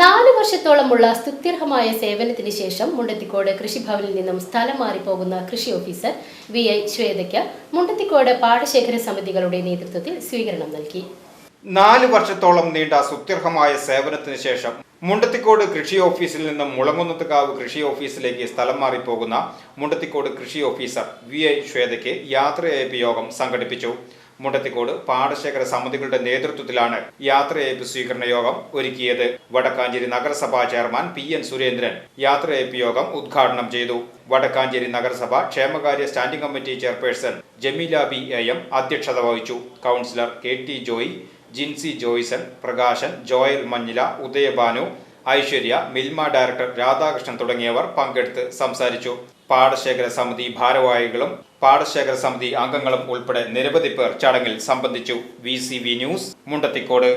നാല് വർഷത്തോളമുള്ള സ്തുത്യർഹമായ സേവനത്തിന് ശേഷം മുണ്ടത്തിക്കോട് കൃഷിഭവനിൽ നിന്നും സ്ഥലം മാറിപ്പോകുന്ന കൃഷി ഓഫീസർ വി ഐ ശ്വേതയ്ക്ക് മുണ്ടത്തിക്കോട് പാടശേഖര സമിതികളുടെ നേതൃത്വത്തിൽ സ്വീകരണം നൽകി. നാല് വർഷത്തോളം നീണ്ട സുത്യർഹമായ സേവനത്തിന് ശേഷം മുണ്ടത്തിക്കോട് കൃഷി ഓഫീസിൽ നിന്നും മുളങ്ങുന്നത്തുകാവ് കൃഷി ഓഫീസിലേക്ക് സ്ഥലം മാറിപ്പോകുന്ന മുണ്ടത്തിക്കോട് കൃഷി ഓഫീസർ വി ഐ ശ്വേതയ്ക്ക് യാത്രയയപ്പ് യോഗം സംഘടിപ്പിച്ചു. മുണ്ടത്തിക്കോട് പാടശേഖര സമിതികളുടെ നേതൃത്വത്തിലാണ് യാത്രയയപ്പ് സ്വീകരണ യോഗം ഒരുക്കിയത്. വടക്കാഞ്ചേരി നഗരസഭാ ചെയർമാൻ പി എൻ സുരേന്ദ്രൻ യാത്രയയപ്പ് യോഗം ഉദ്ഘാടനം ചെയ്തു. വടക്കാഞ്ചേരി നഗരസഭ ക്ഷേമകാര്യ standing committee chairperson Jameela B A M അധ്യക്ഷത വഹിച്ചു. Councillor K T Joy Jincy Joyson Prakashan Joel Manjila Udayabhanu Aishwarya Milma director Radhakrishnan തുടങ്ങിയവർ പങ്കെടുത്ത് സംസാരിച്ചു. പാടശേഖര സമിതി ഭാരവാഹികളും പാടശേഖര സമിതി അംഗങ്ങളും ഉൾപ്പെടെ നിരവധി പേർ ചടങ്ങിൽ സംബന്ധിച്ചു. V news Mundathikode.